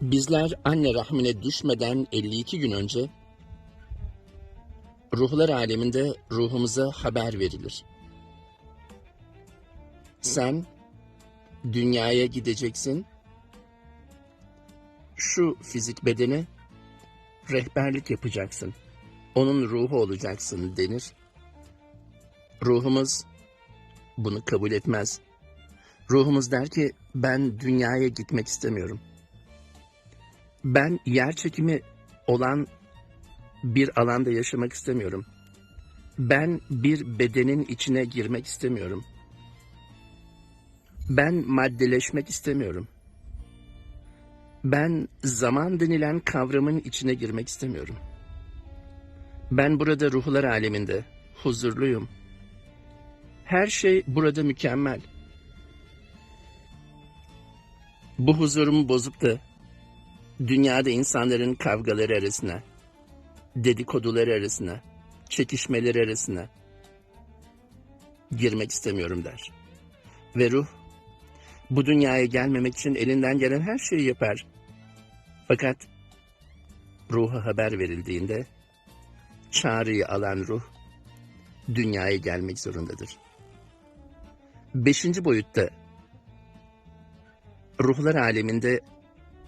Bizler anne rahmine düşmeden 52 gün önce ruhlar aleminde ruhumuza haber verilir. Sen dünyaya gideceksin. Şu fizik bedene rehberlik yapacaksın. Onun ruhu olacaksın denir. Ruhumuz bunu kabul etmez. Ruhumuz der ki ben dünyaya gitmek istemiyorum. Ben yer çekimi olan bir alanda yaşamak istemiyorum. Ben bir bedenin içine girmek istemiyorum. Ben maddeleşmek istemiyorum. Ben zaman denilen kavramın içine girmek istemiyorum. Ben burada ruhlar aleminde huzurluyum. Her şey burada mükemmel. Bu huzurumu bozup da dünyada insanların kavgaları arasına, dedikoduları arasına, çekişmeleri arasına girmek istemiyorum der. Ve ruh bu dünyaya gelmemek için elinden gelen her şeyi yapar. Fakat ruha haber verildiğinde çağrıyı alan ruh dünyaya gelmek zorundadır. Beşinci boyutta ruhlar aleminde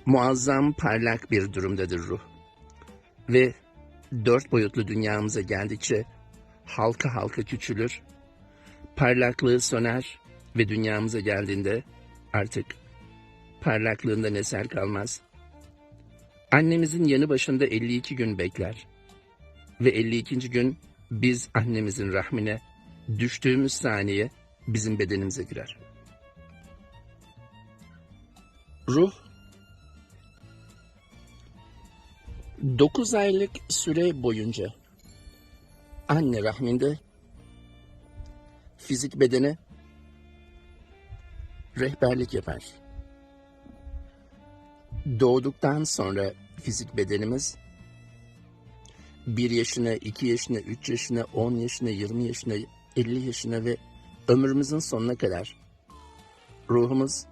muazzam parlak bir durumdadır ruh. Ve dört boyutlu dünyamıza geldikçe halka halka küçülür, parlaklığı söner ve dünyamıza geldiğinde artık parlaklığından eser kalmaz. Annemizin yanı başında 52 gün bekler ve 52. gün biz annemizin rahmine düştüğümüz saniye bizim bedenimize girer. Ruh 9 aylık süre boyunca anne rahminde fizik bedene rehberlik yapar. Doğduktan sonra fizik bedenimiz 1 yaşına, 2 yaşına, 3 yaşına, 10 yaşına, 20 yaşına, 50 yaşına ve ömrümüzün sonuna kadar ruhumuz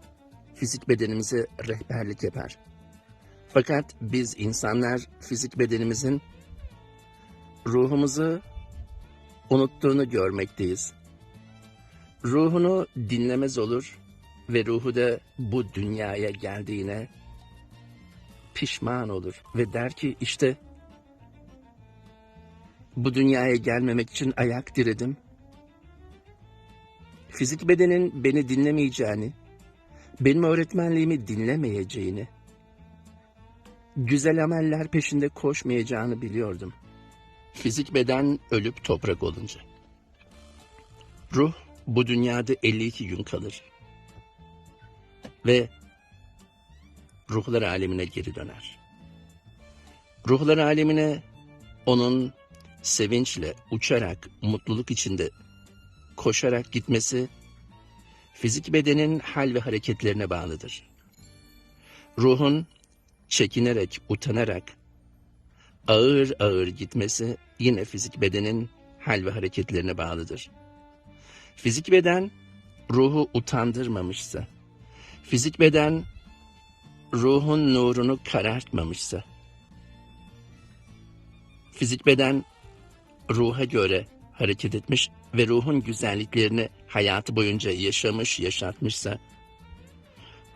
fizik bedenimize rehberlik yapar. Fakat biz insanlar fizik bedenimizin ruhumuzu unuttuğunu görmekteyiz. Ruhunu dinlemez olur ve ruhu da bu dünyaya geldiğine pişman olur ve der ki işte bu dünyaya gelmemek için ayak diredim. Fizik bedenin beni dinlemeyeceğini, benim öğretmenliğimi dinlemeyeceğini, güzel ameller peşinde koşmayacağını biliyordum. Fizik beden ölüp toprak olunca. Ruh bu dünyada 52 gün kalır. Ve ruhlar alemine geri döner. Ruhlar alemine onun sevinçle, uçarak, mutluluk içinde koşarak gitmesi fizik bedenin hal ve hareketlerine bağlıdır. Ruhun çekinerek, utanarak ağır ağır gitmesi yine fizik bedenin hal ve hareketlerine bağlıdır. Fizik beden ruhu utandırmamışsa, fizik beden ruhun nurunu karartmamışsa, fizik beden ruha göre hareket etmiş ve ruhun güzelliklerini hayatı boyunca yaşamış, yaşatmışsa,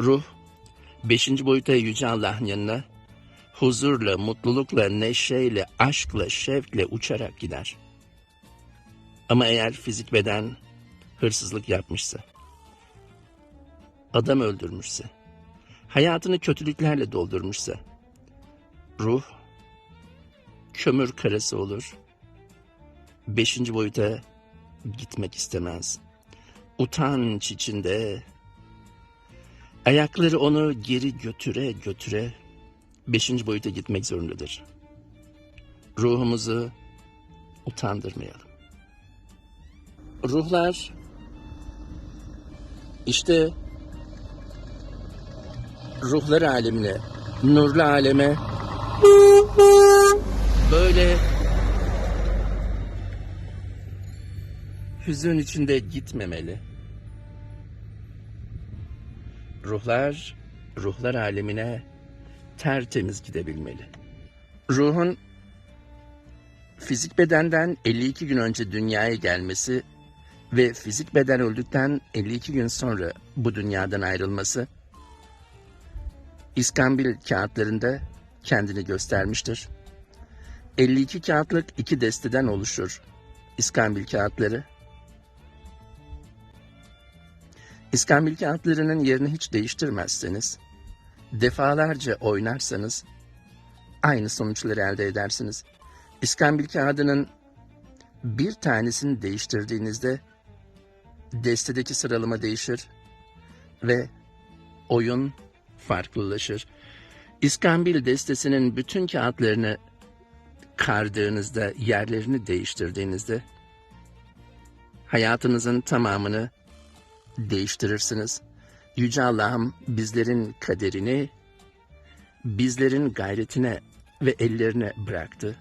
ruh beşinci boyuta Yüce Allah'ın yanına huzurla, mutlulukla, neşeyle, aşkla, şevkle uçarak gider. Ama eğer fizik beden hırsızlık yapmışsa, adam öldürmüşse, hayatını kötülüklerle doldurmuşsa, ruh kömür karası olur, beşinci boyuta gitmek istemez. Utanç içinde ayakları onu geri götüre götüre beşinci boyuta gitmek zorundadır. Ruhumuzu utandırmayalım. Ruhlar işte ruhlar alemine, nurlu aleme böyle hüzün içinde gitmemeli. Ruhlar, ruhlar alemine tertemiz gidebilmeli. Ruhun fizik bedenden 52 gün önce dünyaya gelmesi ve fizik beden öldükten 52 gün sonra bu dünyadan ayrılması İskambil kağıtlarında kendini göstermiştir. 52 kağıtlık iki desteden oluşur. İskambil kağıtları. İskambil kağıtlarının yerini hiç değiştirmezseniz, defalarca oynarsanız aynı sonuçları elde edersiniz. İskambil kağıdının bir tanesini değiştirdiğinizde destedeki sıralama değişir ve oyun farklılaşır. İskambil destesinin bütün kağıtlarını kardığınızda, yerlerini değiştirdiğinizde hayatınızın tamamını değiştirirsiniz. Yüce Allah'ım bizlerin kaderini bizlerin gayretine ve ellerine bıraktı.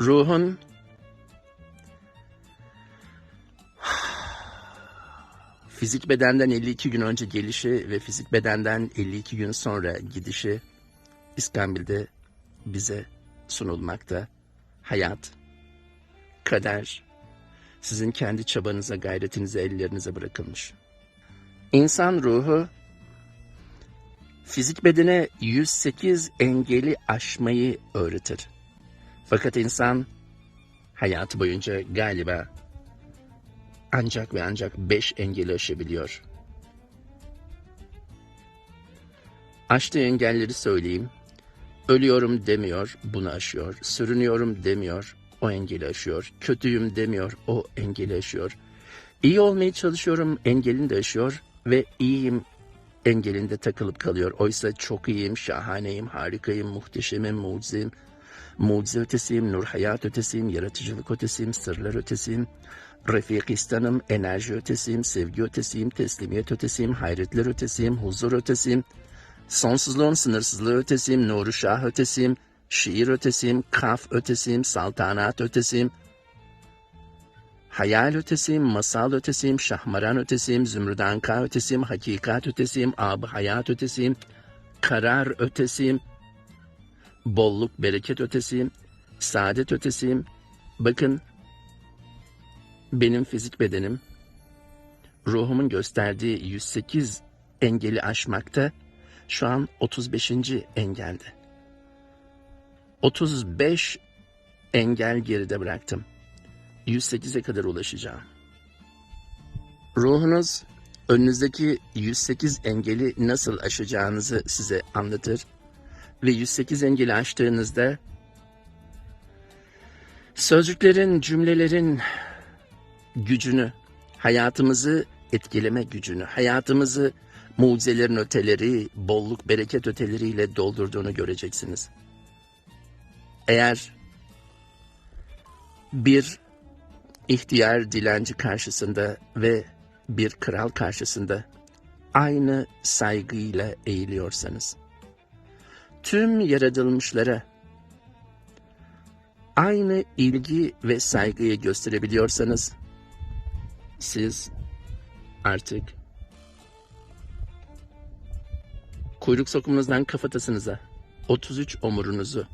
Ruhun fizik bedenden 52 gün önce gelişi ve fizik bedenden 52 gün sonra gidişi İskambil'de bize sunulmakta. Hayat, kader, sizin kendi çabanıza, gayretinize, ellerinize bırakılmış. İnsan ruhu fizik bedene 108 engeli aşmayı öğretir. Fakat insan hayatı boyunca galiba ancak ve ancak 5 engeli aşabiliyor. Aştığı engelleri söyleyeyim. Ölüyorum demiyor, bunu aşıyor. Sürünüyorum demiyor, o engeli. Kötüyüm demiyor, o engeli. İyi olmaya çalışıyorum, engelini de aşıyor ve iyiyim engelinde takılıp kalıyor. Oysa çok iyiyim, şahaneyim, harikayım, muhteşemim, mucizeyim, mucize ötesiyim, nur hayat ötesiyim, yaratıcılık ötesiyim, sırlar ötesiyim, refikistanım, enerji ötesiyim, sevgi ötesiyim, teslimiyet ötesiyim, hayretler ötesiyim, huzur ötesiyim, sonsuzluğun sınırsızlığı ötesiyim, nuru şah ötesiyim, şiir ötesiyim, kaf ötesiyim, saltanat ötesiyim, hayal ötesiyim, masal ötesiyim, şahmaran ötesiyim, zümrüdanka ötesiyim, hakikat ötesiyim, ab hayat ötesiyim, karar ötesiyim, bolluk bereket ötesiyim, saadet ötesiyim. Bakın benim fizik bedenim ruhumun gösterdiği 108 engeli aşmakta şu an 35. engelde. 35 engel geride bıraktım. 108'e kadar ulaşacağım. Ruhunuz önünüzdeki 108 engeli nasıl aşacağınızı size anlatır ve 108 engeli aştığınızda sözcüklerin, cümlelerin gücünü, hayatımızı etkileme gücünü, hayatımızı mucizelerin öteleri, bolluk, bereket öteleriyle doldurduğunu göreceksiniz. Eğer bir ihtiyar dilenci karşısında ve bir kral karşısında aynı saygıyla eğiliyorsanız, tüm yaratılmışlara aynı ilgi ve saygıyı gösterebiliyorsanız, siz artık kuyruk sokumunuzdan kafatasınıza, 33 omurunuzu,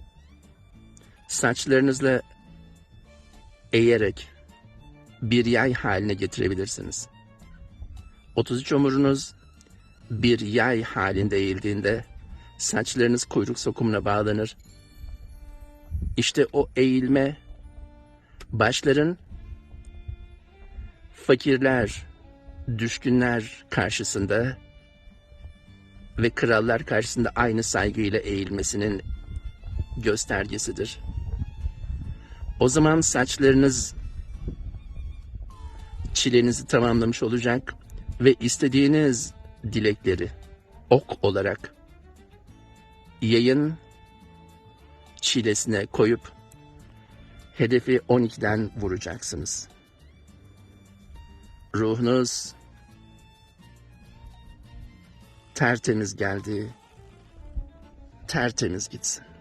saçlarınızla eğerek bir yay haline getirebilirsiniz. 33 omurunuz bir yay halinde eğildiğinde saçlarınız kuyruk sokumuna bağlanır. İşte o eğilme başların fakirler, düşkünler karşısında ve krallar karşısında aynı saygıyla eğilmesinin göstergesidir. O zaman saçlarınız çilenizi tamamlamış olacak ve istediğiniz dilekleri ok olarak yayın çilesine koyup hedefi 12'den vuracaksınız. Ruhunuz tertemiz geldi, tertemiz gitsin.